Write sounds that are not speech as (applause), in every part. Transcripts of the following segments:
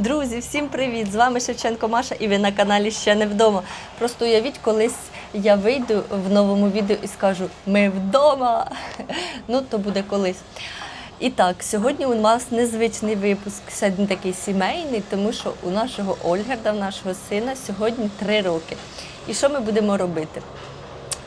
Друзі, всім привіт! З вами Шевченко Маша і ви на каналі Ще не вдома. Просто уявіть, колись я вийду в новому відео і скажу Ми вдома. Ну, то буде колись. І так, сьогодні у нас незвичний випуск, сьогодні такий сімейний, тому що у нашого Ольгерда, в нашого сина, сьогодні три роки. І що ми будемо робити?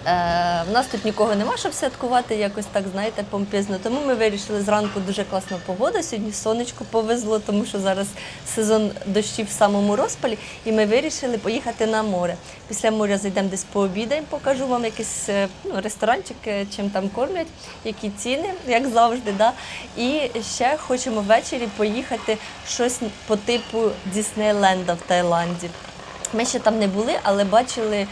Е, в нас тут нікого нема, щоб святкувати якось так, знаєте, помпізно. Тому ми вирішили зранку дуже класна погода. Сьогодні сонечко повезло, тому що зараз сезон дощів в самому розпалі. І ми вирішили поїхати на море. Після моря зайдемо десь пообідаємо, покажу вам якийсь е, ну, ресторанчик, е, чим там кормлять, які ціни, як завжди. Да? І ще хочемо ввечері поїхати щось по типу Діснейленда в Таїланді. Ми ще там не були, але бачили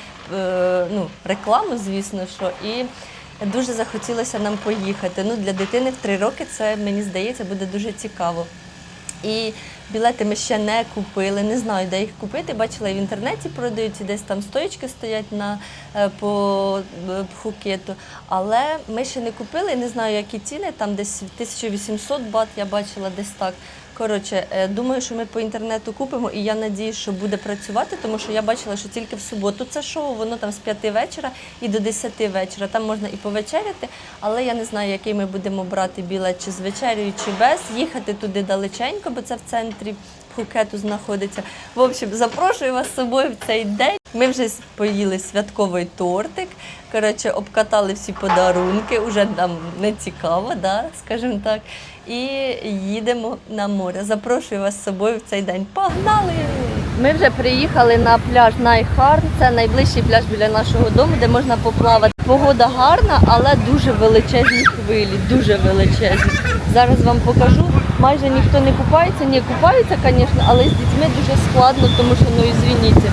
ну, рекламу, звісно, що і дуже захотілося нам поїхати. Ну, для дитини в три роки це мені здається буде дуже цікаво. І білети ми ще не купили, не знаю, де їх купити. Бачила і в інтернеті продають, і десь там стоїчки стоять на, е, по е, Пхукету. Але ми ще не купили, не знаю, які ціни, там десь 1800 бат я бачила десь так. Коротше, е, думаю, що ми по інтернету купимо, і я надію, що буде працювати, тому що я бачила, що тільки в суботу це шоу, воно там з 5 вечора і до 10 вечора. Там можна і повечеряти, але я не знаю, який ми будемо брати білет, чи з вечерею, чи без. Їхати туди далеченько, бо це в центрі Пхукету знаходиться. В общем, запрошую вас з собою в цей день. Ми вже поїли святковий тортик. Коротше, обкатали всі подарунки, уже нам не цікаво, да, скажімо так. І їдемо на море. Запрошую вас з собою в цей день. Погнали! Ми вже приїхали на пляж Найхарн. Це найближчий пляж біля нашого дому, де можна поплавати. Погода гарна, але дуже величезні хвилі, дуже величезні. Зараз вам покажу. Майже ніхто не купається, ні, купаються, звісно, але з дітьми дуже складно, тому що ну ізвініть.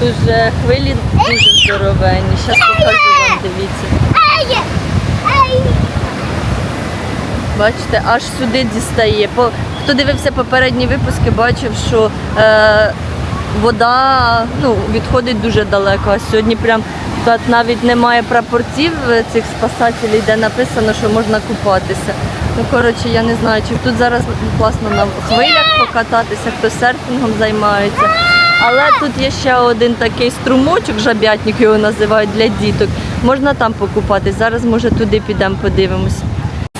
Тут же хвилі дуже здоровенні. Зараз покажу вам, дивіться. Бачите, аж сюди дістає. Хто дивився попередні випуски, бачив, що е, вода ну, відходить дуже далеко. А сьогодні прям тут навіть немає прапорців е, цих спасателів, де написано, що можна купатися. Ну, коротше, я не знаю, чи тут зараз класно на хвилях покататися, хто серфінгом займається. Але тут є ще один такий струмочок, жаб'ятник його називають для діток. Можна там покупатись. Зараз, може, туди підемо, подивимось.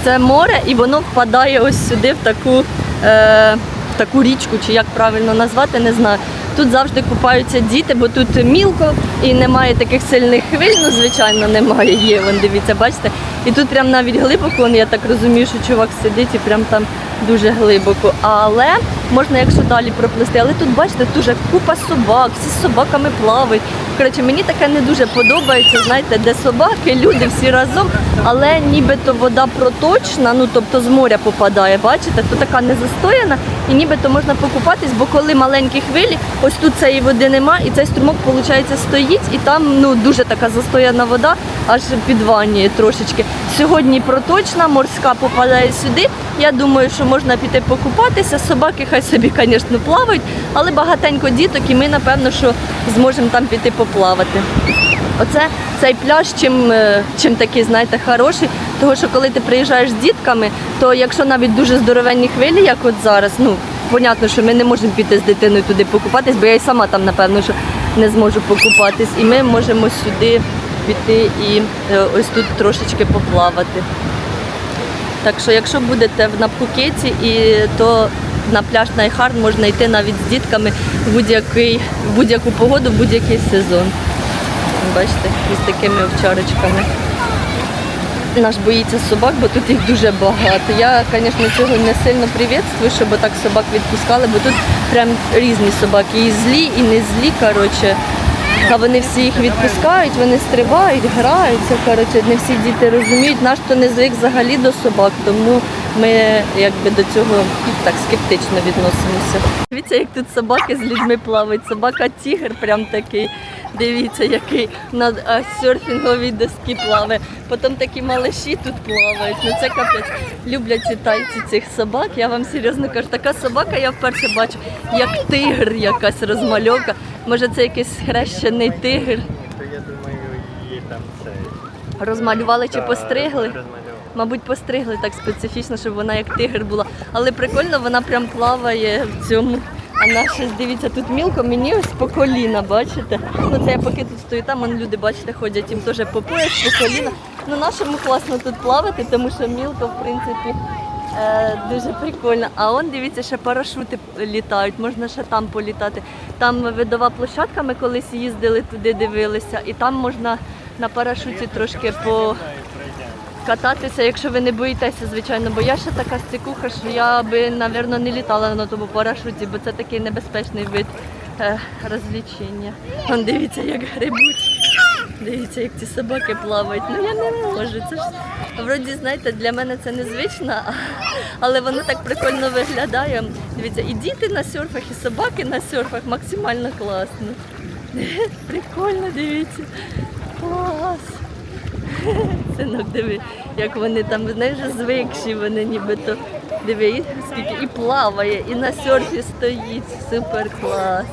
Це море, і воно впадає ось сюди, в таку, е, в таку річку, чи як правильно назвати, не знаю. Тут завжди купаються діти, бо тут мілко і немає таких сильних хвиль, ну звичайно немає. Є, вон дивіться, бачите. І тут прям навіть глибоко, вон, я так розумію, що чувак сидить і прям там дуже глибоко. Але можна, якщо далі проплисти. Але тут, бачите, дуже купа собак, всі з собаками плавають. Коротше, мені таке не дуже подобається, знаєте, де собаки, люди всі разом, але нібито вода проточна, ну тобто з моря попадає, бачите, то така не застояна, і нібито можна покупатись, бо коли маленькі хвилі, ось тут цієї води нема, і цей струмок, виходить, стоїть, і там ну дуже така застояна вода, аж підванює трошечки. Сьогодні проточна, морська попадає сюди. Я думаю, що можна піти покупатися. Собаки хай собі, звісно, плавають, але багатенько діток, і ми напевно, що зможемо там піти поплавати. Оце цей пляж, чим, е, чим такий, знаєте, хороший. Тому що коли ти приїжджаєш з дітками, то якщо навіть дуже здоровенні хвилі, як от зараз, ну понятно, що ми не можемо піти з дитиною туди покупатись, бо я й сама там, напевно, що не зможу покупатись. І ми можемо сюди піти і е, ось тут трошечки поплавати. Так що, якщо будете в- Пхукеті, то на пляж Найхард можна йти навіть з дітками в будь-яку погоду, в будь-який сезон. Бачите, із такими овчарочками. Наш боїться собак, бо тут їх дуже багато. Я, звісно, цього не сильно привітствую, щоб так собак відпускали, бо тут прям різні собаки. І злі, і не злі. Коротше. А вони всі їх відпускають, вони стрибають, граються. Коротше, не всі діти розуміють, наш то не звик взагалі до собак, тому ми якби до цього так скептично відносимося. Дивіться, як тут собаки з людьми плавають. Собака тігр прям такий. Дивіться, який на серфінговій доскі плаває. Потім такі малиші тут плавають. Ну це капець. Люблять ці тайці цих собак. Я вам серйозно кажу, така собака я вперше бачу, як тигр, якась розмальовка. Може, це якийсь хрещений тигр. Я думаю, її там це. Розмалювали чи постригли? Мабуть, постригли так специфічно, щоб вона як тигр була. Але прикольно, вона прям плаває в цьому А наше, дивіться, тут мілко, мені ось по коліна, бачите? Ну це я поки тут стою, там вон люди, бачите, ходять, їм теж по пояс, по коліна. Ну нашому класно тут плавати, тому що мілко, в принципі, е, дуже прикольно. А он, дивіться, ще парашути літають, можна ще там політати. Там видова площадка, ми колись їздили туди, дивилися, і там можна на парашуті трошки по кататися, якщо ви не боїтеся, звичайно, бо я ще така стикуха, що я би, напевно, не літала на тому парашуті, бо це такий небезпечний вид е, розвлічення. Вон дивіться, як грибуть. Дивіться, як ці собаки плавають. Ну я не можу. Це ж вроді, знаєте, для мене це незвично, але воно так прикольно виглядає. Дивіться, і діти на серфах, і собаки на серфах максимально класно. (laughs) Прикольно, дивіться. Клас. (laughs) Синок, диви, як вони там, знаєш, звикші, вони нібито. Диви, скільки і плаває, і на серфі стоїть. Супер клас.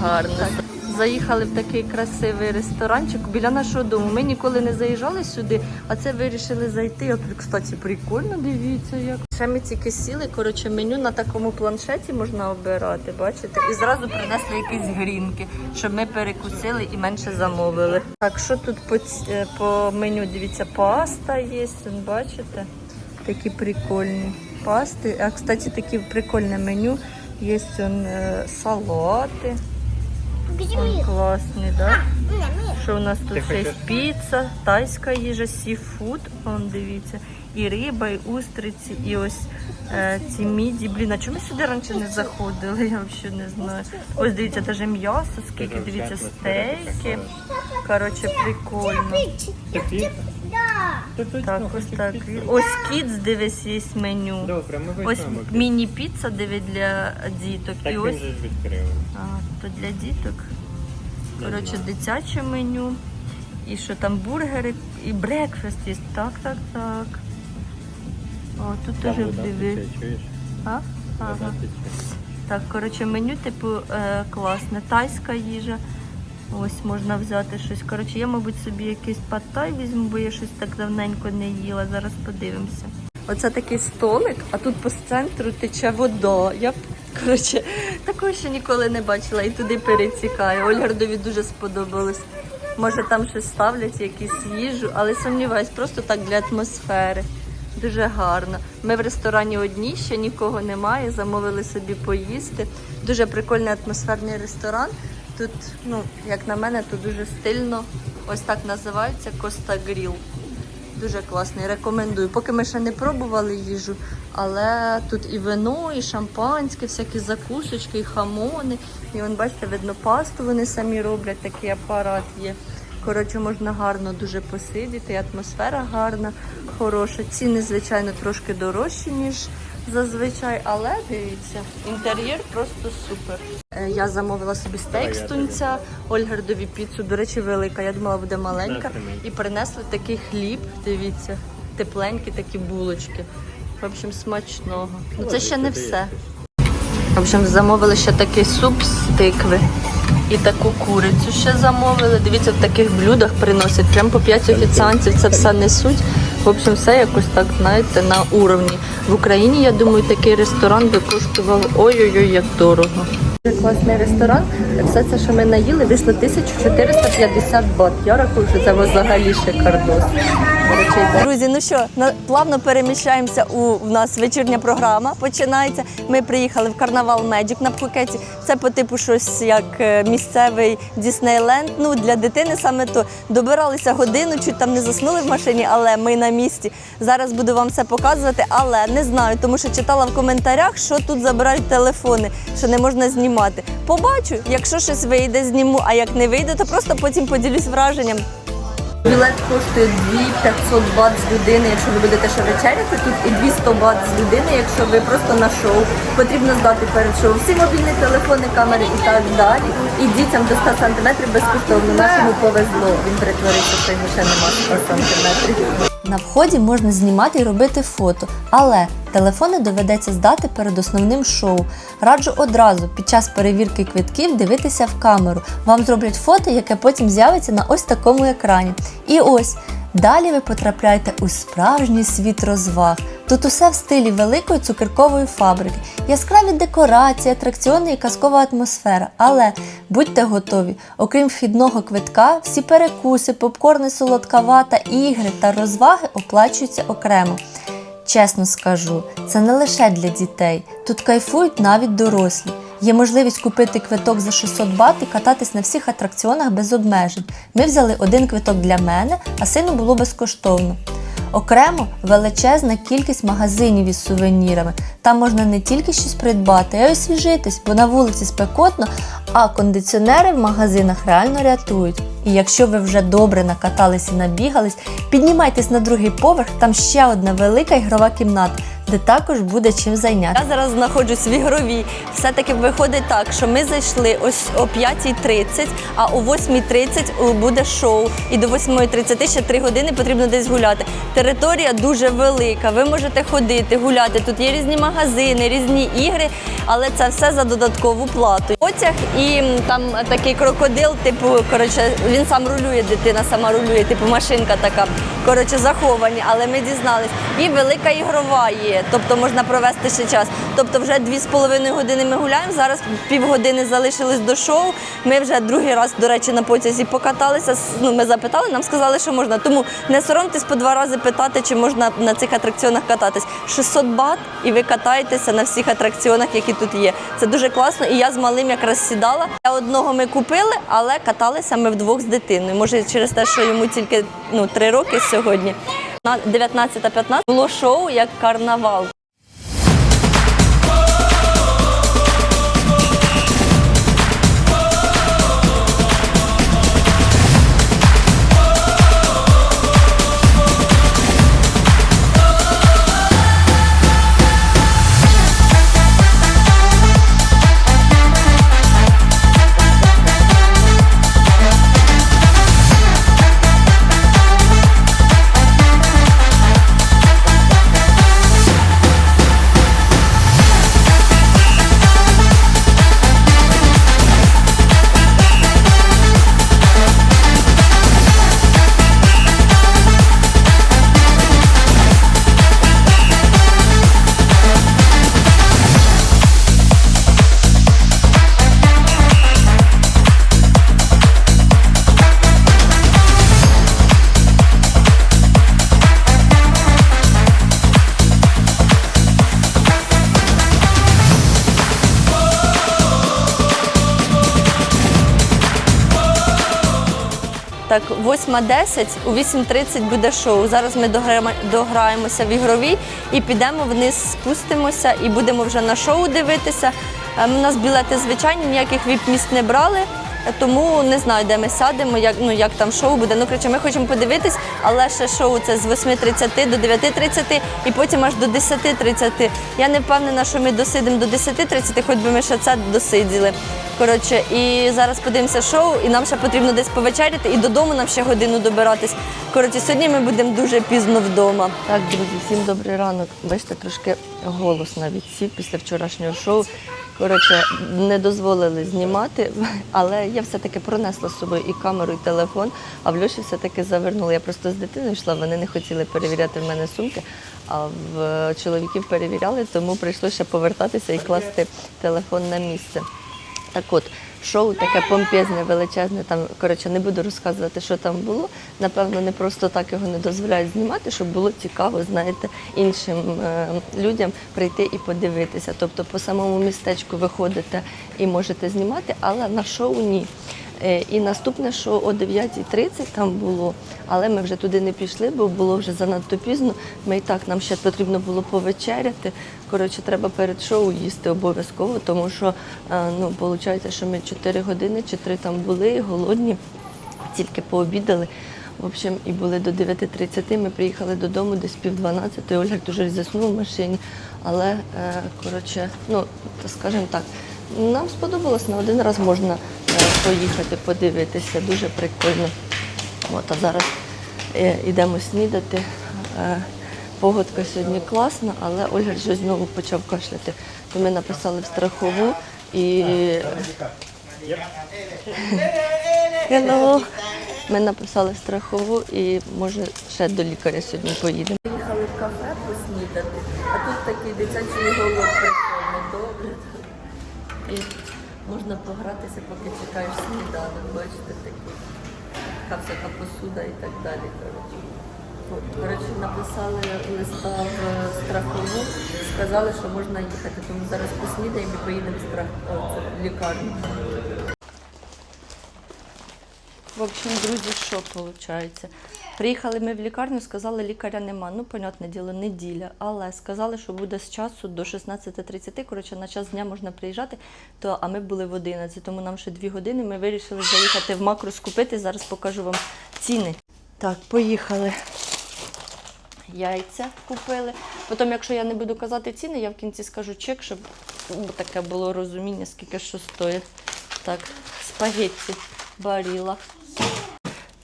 Гарно. Заїхали в такий красивий ресторанчик біля нашого дому. Ми ніколи не заїжджали сюди, а це вирішили зайти. От, кстати, прикольно, дивіться, як. Ще ми тільки сіли, коротше, меню на такому планшеті можна обирати, бачите? І зразу принесли якісь грінки, щоб ми перекусили і менше замовили. Так, що тут по, е, по меню? Дивіться, паста є, бачите? Такі прикольні пасти. А, кстати, таке прикольне меню. Є он, е, салати. Он класний, да? Що у нас тут є піца, тайська їжа, сіфуд, он дивіться, і риба, і устриці, і ось е, ці міді. Блін, а чому сюди раніше не заходили? (laughs) Я взагалі не знаю. Ось дивіться, теж м'ясо, скільки дивіться, стейки. Коротше, прикольно. Так, ось так. Ось кіц, дивись, є меню. Добре, ми Ось візьмемо. міні-піца, диви для діток. Так І він ось же ж відкрили. а, то для діток. Коротше, дитяче меню. І що там бургери, і брекфаст є. Так, так, так. О, тут Там теж вода диви. тече, чуєш? А? Вода Ага. тече. Так, коротше, меню, типу, е, класне. Тайська їжа. Ось можна взяти щось. Коротше, я, мабуть, собі якийсь паттай візьму, бо я щось так давненько не їла. Зараз подивимося. Оце такий столик, а тут по центру тече вода. Я коротше, такого ще ніколи не бачила і туди перетікає. Ольгардові дуже сподобалось. Може там щось ставлять, якісь їжу, але сумніваюсь, просто так для атмосфери. Дуже гарно. Ми в ресторані одні, ще нікого немає, замовили собі поїсти. Дуже прикольний атмосферний ресторан. Тут, ну, як на мене, тут дуже стильно. Ось так називається Коста Гріл. Дуже класний, рекомендую. Поки ми ще не пробували їжу, але тут і вино, і шампанське, всякі закусочки, і хамони. І вон, бачите, видно, пасту вони самі роблять, такий апарат є. Коротше, можна гарно дуже посидіти, атмосфера гарна, хороша. Ціни, звичайно, трошки дорожчі, ніж зазвичай, але дивіться, інтер'єр просто супер. Е, Я замовила собі стейк з тунця, Ольгардові піцу, до речі, велика. Я думала, буде маленька. І принесли такий хліб, дивіться, тепленькі такі булочки. В общем, смачного. Ну це ще не все. В общем, замовили ще такий суп з тикви. І таку курицю ще замовили. Дивіться, в таких блюдах приносять. Прям по 5 офіціантів це все несуть. В общем, все якось так, знаєте, на уровні. В Україні, я думаю, такий ресторан би коштував ой-ой-ой, як дорого. Дуже класний ресторан. Все це, що ми наїли, вийшло 1450 бат. Я рахую, що це взагалі шикардос. Друзі, ну що, плавно переміщаємося у нас вечірня програма. Починається. Ми приїхали в карнавал Меджик на Пхукеті. Це по типу щось як е, місцевий Діснейленд. Ну для дитини саме то добиралися годину, чуть там не заснули в машині, але ми на місці. Зараз буду вам все показувати, але не знаю, тому що читала в коментарях, що тут забирають телефони, що не можна знімати. Побачу, якщо щось вийде, зніму, а як не вийде, то просто потім поділюсь враженням. Білет коштує 2500 бат з людини, якщо ви будете ще вечеряти тут, і 200 бат з людини, якщо ви просто на шоу. Потрібно здати перед шоу всі мобільні телефони, камери і так далі. І дітям до 100 сантиметрів безкоштовно. Нашому повезло. Він притворився, що йому ще нема 100 сантиметрів. На вході можна знімати і робити фото, але телефони доведеться здати перед основним шоу. Раджу одразу під час перевірки квитків дивитися в камеру. Вам зроблять фото, яке потім з'явиться на ось такому екрані. І ось Далі ви потрапляєте у справжній світ розваг. Тут усе в стилі великої цукеркової фабрики, яскраві декорації, атракціони і казкова атмосфера. Але будьте готові, окрім вхідного квитка, всі перекуси, попкорни, солодка вата, ігри та розваги оплачуються окремо. Чесно скажу, це не лише для дітей. Тут кайфують навіть дорослі. Є можливість купити квиток за 600 бат і кататись на всіх атракціонах без обмежень. Ми взяли один квиток для мене, а сину було безкоштовно. Окремо величезна кількість магазинів із сувенірами. Там можна не тільки щось придбати, а й освіжитись, бо на вулиці спекотно, а кондиціонери в магазинах реально рятують. І якщо ви вже добре накатались і набігались, піднімайтесь на другий поверх, там ще одна велика ігрова кімната, де також буде чим зайняти. Я зараз знаходжусь в ігровій. Все-таки виходить так, що ми зайшли ось о 5.30, а о 8.30 буде шоу. І до 8.30 ще 3 години потрібно десь гуляти. Територія дуже велика. Ви можете ходити, гуляти. Тут є різні магазини, різні ігри, але це все за додаткову плату. Потяг і там такий крокодил, типу, коротше, він сам рулює, дитина сама рулює, типу машинка така. Коротше, заховані, але ми дізнались. І велика ігрова є, тобто можна провести ще час. Тобто вже дві з половиною години ми гуляємо. Зараз півгодини залишилось до шоу. Ми вже другий раз, до речі, на потязі покаталися. Ну, ми запитали, нам сказали, що можна. Тому не соромтесь по два рази питати, чи можна на цих атракціонах кататись. 600 бат, і ви катаєтеся на всіх атракціонах, які тут є. Це дуже класно. І я з малим якраз сідала. Я одного ми купили, але каталися ми вдвох з дитиною. Може, через те, що йому тільки ну, три роки сьогодні. На 19-15 було шоу як карнавал. 8.10, у 8.30 буде шоу. Зараз ми дограємо, дограємося в ігровій і підемо вниз, спустимося і будемо вже на шоу дивитися. Ем, У нас білети звичайні, ніяких віп-місць не брали. Тому не знаю, де ми сядемо, як, ну, як там шоу буде. Ну, коротше, ми хочемо подивитись, але ще шоу це з 8.30 до 9.30 і потім аж до 10.30. Я не впевнена, що ми досидимо до 10.30, хоч би ми ще це досиділи. Коротше, і зараз подивимося шоу, і нам ще потрібно десь повечеряти, і додому нам ще годину добиратись. Коротше, сьогодні ми будемо дуже пізно вдома. Так, друзі, всім добрий ранок. Бачите, трошки голос навіть сів після вчорашнього шоу. Коротше, не дозволили знімати, але я все-таки пронесла з собою і камеру, і телефон, а в Льоші все-таки завернула. Я просто з дитиною йшла, вони не хотіли перевіряти в мене сумки, а в чоловіків перевіряли, тому прийшлося повертатися і класти телефон на місце. Так от, шоу таке помпезне, величезне, там, коротше, не буду розказувати, що там було. Напевно, не просто так його не дозволяють знімати, щоб було цікаво, знаєте, іншим е, людям прийти і подивитися. Тобто по самому містечку виходите і можете знімати, але на шоу ні. Е, І наступне шоу о 9.30 там було, але ми вже туди не пішли, бо було вже занадто пізно. Ми і так нам ще потрібно було повечеряти. Коротше, треба перед шоу їсти обов'язково, тому що е, ну, виходить, що ми 4 години чи 3 там були, голодні, тільки пообідали. В общем, і були до 9.30. Ми приїхали додому десь пів 12. Ольга дуже заснув в машині. Але, е, коротше, ну, скажімо так, нам сподобалось, на один раз можна поїхати, подивитися, дуже прикольно. От, а зараз е, йдемо снідати. Е, Погодка сьогодні класна, але Ольга щось знову почав кашляти. То ми написали в страхову і Hello. Ми написали в страхову і може ще до лікаря сьогодні поїдемо. Приїхали в кафе поснідати, а тут такий дитячий голод прикольний, добре. Можна погратися, поки чекаєш сніданок, бачите, такі. Всяка посуда і так далі. Коротше. Написали листа в страхову, сказали, що можна їхати, тому зараз поснідаємо і поїдемо в, страх... в лікарню. В общем, друзі, що виходить? Приїхали ми в лікарню, сказали, лікаря нема. Ну, понятне діло, неділя. Але сказали, що буде з часу до 16.30. Коротше, на час дня можна приїжджати, то, а ми були в 11, тому нам ще 2 години. Ми вирішили заїхати в макро скупити. Зараз покажу вам ціни. Так, поїхали. Яйця купили. Потім, якщо я не буду казати ціни, я в кінці скажу чек, щоб ну, таке було розуміння, скільки що стоїть. Так, спагетті, баріла,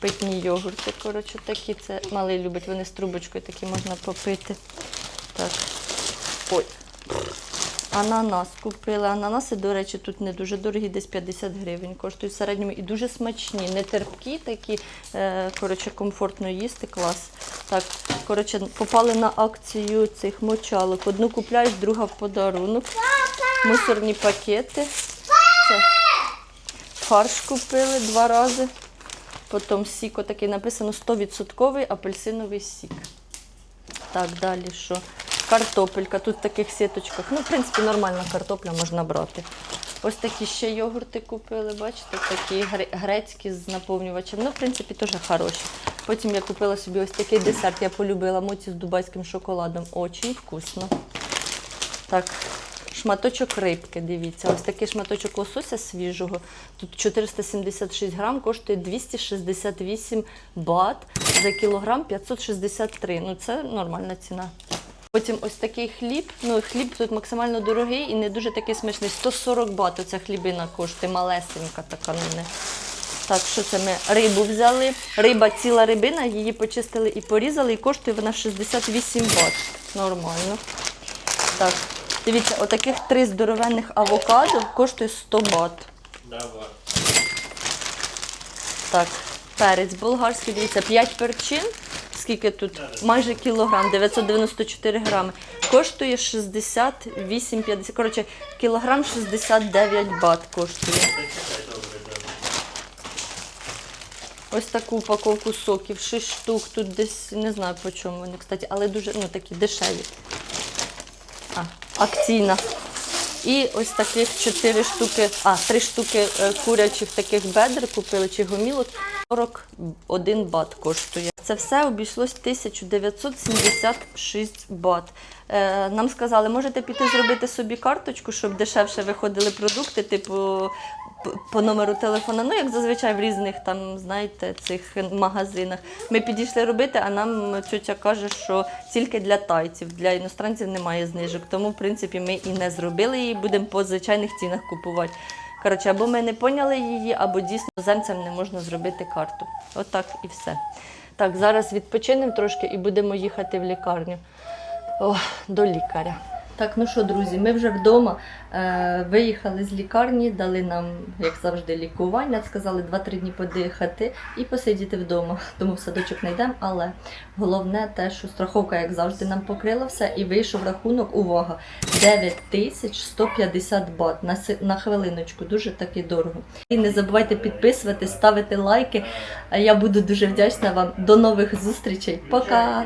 питні йогурти. Коротше, такі це малий любить, вони з трубочкою такі можна попити. Так. Ой. Ананас купили. Ананаси, до речі, тут не дуже дорогі, десь 50 гривень коштують в середньому і дуже смачні, не терпкі, такі, е, коротше, комфортно їсти, клас. Так, коротше, попали на акцію цих мочалок. Одну купляєш, друга в подарунок. Мусорні пакети. Це фарш купили два рази. Потім сік отакий написано 100% апельсиновий сік. Так, далі що? Картопелька, тут в таких сіточках. Ну, в принципі, нормальна картопля можна брати. Ось такі ще йогурти купили, бачите, такі грецькі з наповнювачем. Ну, в принципі, теж хороші. Потім я купила собі ось такий десерт. Я полюбила моці з дубайським шоколадом. Очень вкусно. Так, шматочок рибки, дивіться. Ось такий шматочок лосося свіжого. Тут 476 грам, коштує 268 бат. За кілограм 563. Ну, це нормальна ціна. Потім ось такий хліб. Ну, хліб тут максимально дорогий і не дуже такий смачний. 140 бат оця хлібина коштує, малесенька така. Не. Так, що це ми рибу взяли. Риба ціла рибина, її почистили і порізали, і коштує вона 68 бат. Нормально. Так, дивіться, отаких три здоровенних авокадо коштує 100 бат. Давай. Так, перець болгарський, дивіться, 5 перчин. Скільки тут? Майже кілограм, 994 грами. Коштує 68,50. Коротше, кілограм 69 бат коштує. Ось таку упаковку соків, 6 штук. Тут десь не знаю по чому вони, кстати, але дуже ну, такі дешеві. А, акційна. І ось таких 4 штуки, а, 3 штуки е, курячих таких бедр купили чи гомілок. 41 бат коштує. Це все обійшлось 1976 бат. Е, нам сказали, можете піти зробити собі карточку, щоб дешевше виходили продукти, типу по номеру телефона. Ну, як зазвичай в різних там, знаєте, цих магазинах. Ми підійшли робити, а нам тетя каже, що тільки для тайців, для іностранців немає знижок. Тому, в принципі, ми і не зробили її, будемо по звичайних цінах купувати. Коротше, або ми не поняли її, або дійсно земцям не можна зробити карту. Отак і все. Так, зараз відпочинемо трошки і будемо їхати в лікарню. О, до лікаря. Так, ну що, друзі, ми вже вдома е, виїхали з лікарні, дали нам, як завжди, лікування. Сказали 2-3 дні подихати і посидіти вдома. Тому в садочок не йдемо. Але головне те, що страховка, як завжди, нам покрила все, і вийшов рахунок. Увага! 9150 бат на, на хвилиночку. Дуже таки дорого. І не забувайте підписуватись, ставити лайки. Я буду дуже вдячна вам. До нових зустрічей. Пока!